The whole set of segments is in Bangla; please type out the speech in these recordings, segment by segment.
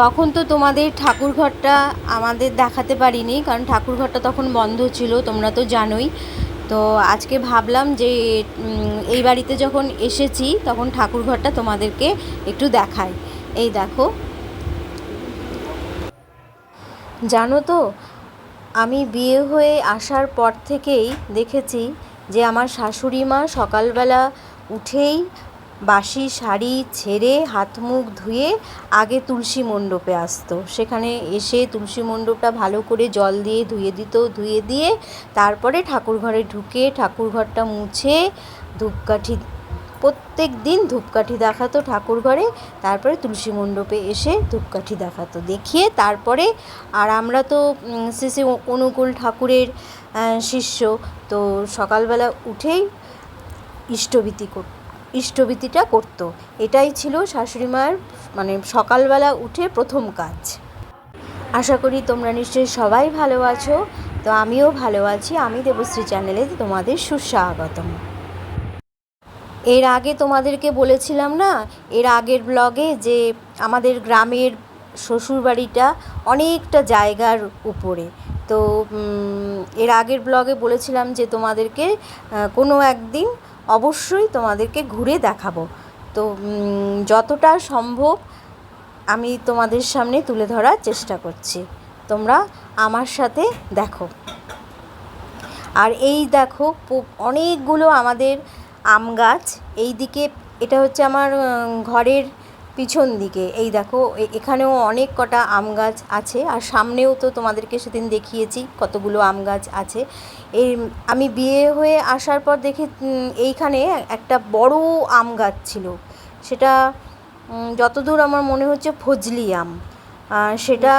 তখন তো তোমাদের ঠাকুরঘরটা আমাদের দেখাতে পারিনি, কারণ ঠাকুরঘরটা তখন বন্ধ ছিল, তোমরা তো জানোই। তো আজকে ভাবলাম যে এই বাড়িতে যখন এসেছি, তখন ঠাকুরঘরটা তোমাদেরকে একটু দেখাই। এই দেখো। জানো তো, আমি বিয়ে হয়ে আসার পর থেকেই দেখেছি যে, আমার শাশুড়ি মা সকালবেলা উঠেই বাসি শাড়ি ছেড়ে হাত মুখ ধুয়ে আগে তুলসী মণ্ডপে আসতো। সেখানে এসে তুলসী মণ্ডপটা ভালো করে জল দিয়ে ধুয়ে দিত, ধুয়ে দিয়ে তারপরে ঠাকুর ঘরে ঢুকে ঠাকুর ঘরটা মুছে ধূপকাঠি, প্রত্যেক দিন ধূপকাঠি দেখাতো ঠাকুর ঘরে তারপরে তুলসী মণ্ডপে এসে ধূপকাঠি দেখাতো। দেখিয়ে তারপরে, আর আমরা তো শ্রী অনুকূল ঠাকুরের শিষ্য, তো সকালবেলা উঠেই ইষ্টভীতি কর ইষ্টভীতিটা করতো। এটাই ছিল শাশুড়ি মায়ের মানে সকালবেলা উঠে প্রথম কাজ। আশা করি তোমরা নিশ্চয়ই সবাই ভালো আছো। তো আমিও ভালো আছি। আমি দেবশ্রী চ্যানেলে তোমাদের সুস্বাগতম। এর আগে তোমাদেরকে বলেছিলাম না, এর আগের ব্লগে যে আমাদের গ্রামের শ্বশুরবাড়িটা অনেকটা জায়গার উপরে। তো এর আগের ব্লগে বলেছিলাম যে তোমাদেরকে কোনো একদিন অবশ্যই তোমাদেরকে ঘুরে দেখাবো। তো যতটা সম্ভব আমি তোমাদের সামনে তুলে ধরার চেষ্টা করছি। তোমরা আমার সাথে দেখো। আর এই দেখো অনেকগুলো আমাদের আম গাছ। এই দিকে এটা হচ্ছে আমার ঘরের পিছন দিকে। এই দেখো এখানেও অনেক কটা আম গাছ আছে, আর সামনেও তো তোমাদেরকে সেদিন দেখিয়েছি কতগুলো আম গাছ আছে। এই আমি বিয়ে হয়ে আসার পর দেখে এইখানে একটা বড় আম গাছ ছিল। সেটা যতদূর আমার মনে হচ্ছে ফজলি আম। সেটা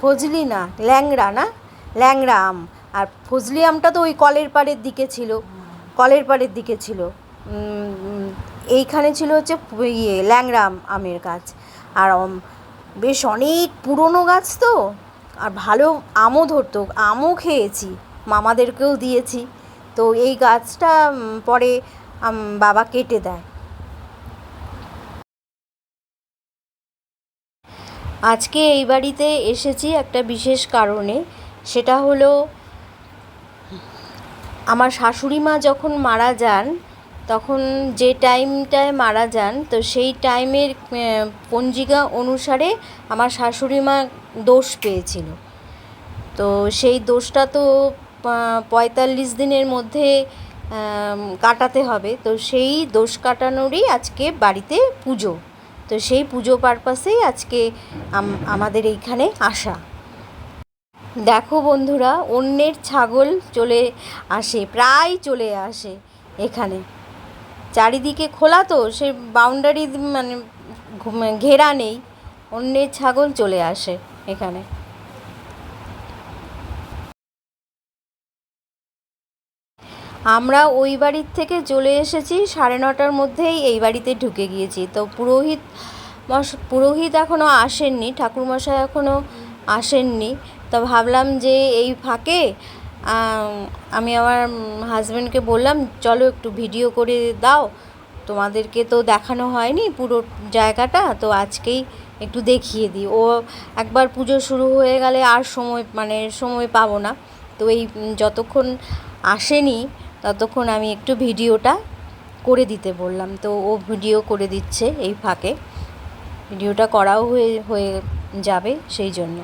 ফজলি না, ল্যাংড়া না? ল্যাংড়া আম। আর ফজলি আমটা তো ওই কলের পাড়ের দিকে ছিল, কলের পাড়ের দিকে ছিল। এইখানে ছিল হচ্ছে ইয়ে ল্যাংড়া আম আমের গাছ। আর বেশ অনেক পুরনো গাছ তো, আর ভালো আমও ধরতো। আমও খেয়েছি, মামাদেরকেও দিয়েছি। তো এই গাছটা পরে বাবা কেটে দেয়। আজকে এই বাড়িতে এসেছি একটা বিশেষ কারণে। সেটা হলো, আমার শাশুড়ি মা যখন মারা যান তখন যে টাইমটায় মারা যান, তো সেই টাইমের পঞ্জিকা অনুসারে আমার শাশুড়ি মা দোষ পেয়েছিল। তো সেই দোষটা তো পঁয়তাল্লিশ দিনের মধ্যে কাটাতে হবে। তো সেই দোষ কাটানোরই আজকে বাড়িতে পুজো। তো সেই পুজো পারপাসেই আজকে আমাদের এইখানে আসা। দেখো বন্ধুরা, অন্যের ছাগল চলে আসে, প্রায় চলে আসে এখানে। চারিদিকে খোলা তো সে বাউন্ডারি মানে ঘেরা নেই। অন্যের ছাগল চলে আসে এখানে। আমরা ওই বাড়ির থেকে চলে এসেছি, সাড়ে নটার মধ্যেই এই বাড়িতে ঢুকে গিয়েছি। তো পুরোহিত পুরোহিত এখনও আসেননি, ঠাকুরমশাই এখনও আসেননি। তো ভাবলাম যে এই ফাঁকে আম, আমি আমার হাজব্যান্ডকে বললাম চলো একটু ভিডিও করে দাও। তোমাদেরকে তো দেখানো হয়নি পুরো জায়গাটা তো আজকেই একটু দেখিয়ে দিই। ও একবার পুজো শুরু হয়ে গেলে আর সময় মানে সময় পাবো না। তো এই যতক্ষণ আসেনি ততক্ষণ আমি একটু ভিডিওটা করে দিতে বললাম। তো ও ভিডিও করে দিচ্ছে এই ফাঁকে। ভিডিওটা করাও হয়ে হয়ে যাবে সেই জন্য।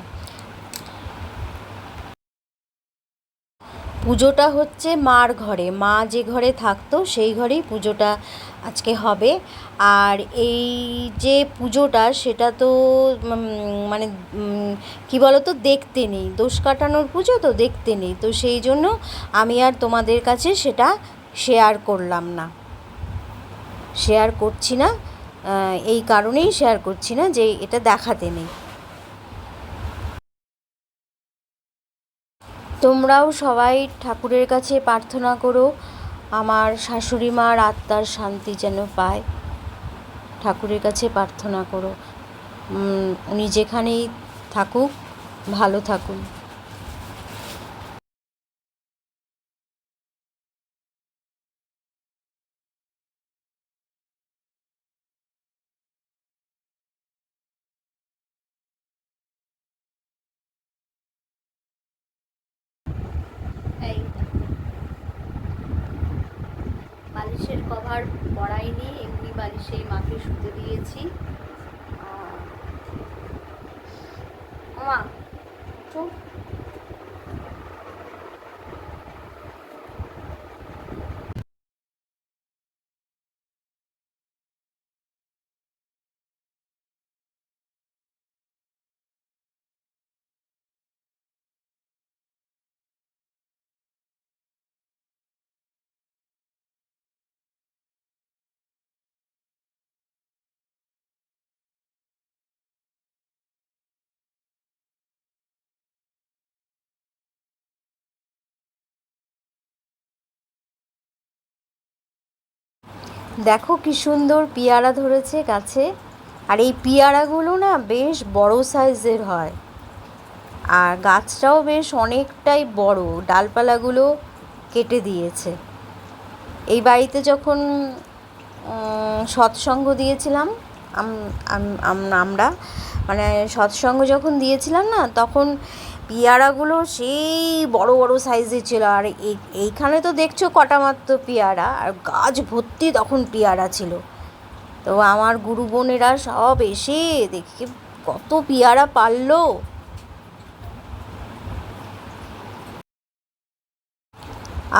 পুজোটা হচ্ছে মার ঘরে। মা যে ঘরে থাকতো সেই ঘরেই পুজোটা আজকে হবে। আর এই যে পুজোটা সেটা তো মানে কি বলো তো দেখতে নেই। দোষ কাটানোর পুজো তো দেখতে নেই। তো সেই জন্য আমি আর তোমাদের কাছে সেটা শেয়ার করলাম না। শেয়ার করছি না। এই কারণেই শেয়ার করছি না যে এটা দেখাতে নেই। তোমরাও সবাই ঠাকুরের কাছে প্রার্থনা করো, আমার শাশুড়ি মার আত্মার শান্তি যেন পায়। ঠাকুরের কাছে প্রার্থনা করো। উনি যেখানেই থাকুক, ভালো থাকুন। আর পড়াইনি এমনি বালিশেই মাকে শুতে দিয়েছি। মা তো দেখো কি সুন্দর পেয়ারা ধরেছে গাছে। আর এই পেয়ারাগুলো না বেশ বড় সাইজের হয়। আর গাছটাও বেশ অনেকটাই বড়, ডালপালাগুলো কেটে দিয়েছে। এই বাড়িতে যখন সৎসঙ্গ দিয়েছিলাম, আম- আম- আম- আমরা মানে সৎসঙ্গ যখন দিয়েছিলাম না, তখন পেয়ারাগুলো সেই বড় বড় সাইজের ছিল। আর এই, এইখানে তো দেখছ কটা মাত্র পেয়ারা। আর গাছ ভর্তি তখন পেয়ারা ছিল। তো আমার গুরু বোনেরা সব এসে দেখি কত পেয়ারা পারল।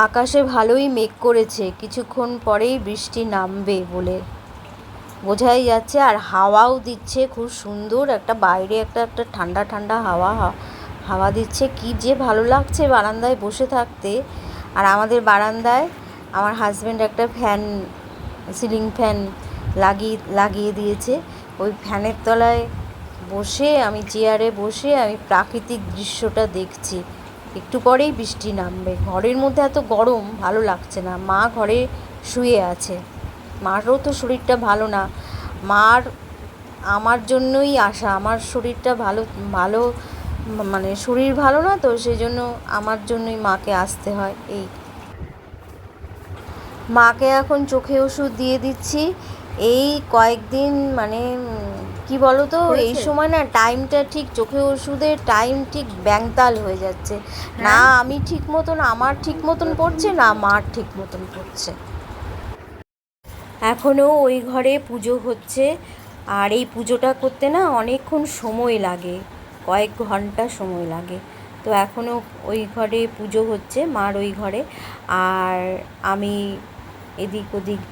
আকাশে ভালোই মেঘ করেছে। কিছুক্ষণ পরেই বৃষ্টি নামবে বলে বোঝাই যাচ্ছে। আর হাওয়াও দিচ্ছে। খুব সুন্দর একটা বাইরে একটা একটা ঠান্ডা ঠান্ডা হাওয়া। হাওয়া দিচ্ছে, কি যে ভালো লাগছে বারান্দায় বসে থাকতে। আর আমাদের বারান্দায় আমার হাজব্যান্ড একটা ফ্যান সিলিং ফ্যান লাগিয়ে লাগিয়ে দিয়েছে। ওই ফ্যানের তলায় বসে, আমি চেয়ারে বসে, আমি প্রাকৃতিক দৃশ্যটা দেখছি। একটু পরেই বৃষ্টি নামবে। ঘরের মধ্যে এত গরম, ভালো লাগছে না। মা ঘরে শুয়ে আছে। মারও তো শরীরটা ভালো না। মার, আমার জন্যই আসা আমার শরীরটা ভালো ভালো মানে শরীর ভালো না তো সেই জন্য আমার জন্যই মাকে আসতে হয় এই। মাকে এখন চোখে ওষুধ দিয়ে দিচ্ছি। এই কয়েকদিন মানে কি বলো তো এই সময় না টাইমটা ঠিক চোখে ওষুধের টাইম ঠিক ব্যাংতাল হয়ে যাচ্ছে। না হ্যাঁ? আমি ঠিক মতন আমার ঠিক মতন পড়ছে না মার ঠিক মতন পড়ছে। এখনও ওই ঘরে পুজো হচ্ছে আর এই পুজোটা করতে না অনেকক্ষণ সময় লাগে। কয়েক ঘণ্টা সময় লাগে। তো এখনও ওই ঘরে পুজো হচ্ছে, মার ওই ঘরে। আর আমি এদিক ওদিক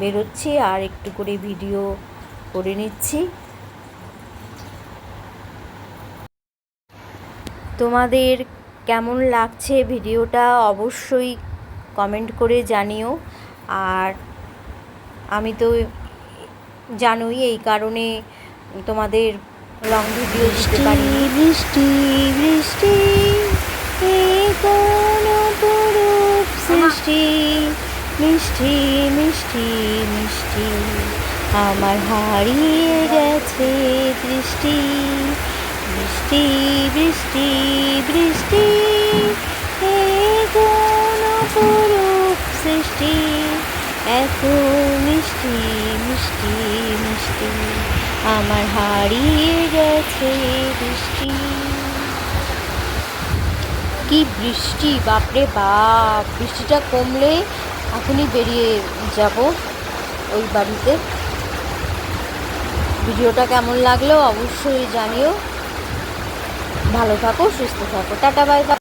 বেরোচ্ছি আর একটু করে ভিডিও করে নিচ্ছি। তোমাদের কেমন লাগছে ভিডিওটা অবশ্যই কমেন্ট করে জানিও। আর আমি তো জানোই এই কারণে তোমাদের লং ভিডিও দিতে পারিনি বৃষ্টি বৃষ্টি সৃষ্টি? মিষ্টি মিষ্টি মিষ্টি আমার হারিয়ে গেছে দৃষ্টি। বৃষ্টি বৃষ্টি বৃষ্টি এই কোন অপরূপ সৃষ্টি? এত মিষ্টি মিষ্টি মিষ্টি। আমার হারিয়ে গেছে বৃষ্টি। কি বৃষ্টি, বাপরে বাপ। বৃষ্টিটা কমলে এখনই বেরিয়ে যাব ওই বাড়িতে। ভিডিওটা কেমন লাগল অবশ্যই জানিও। ভালো থাকো, সুস্থ থাকো। Tata, bye bye.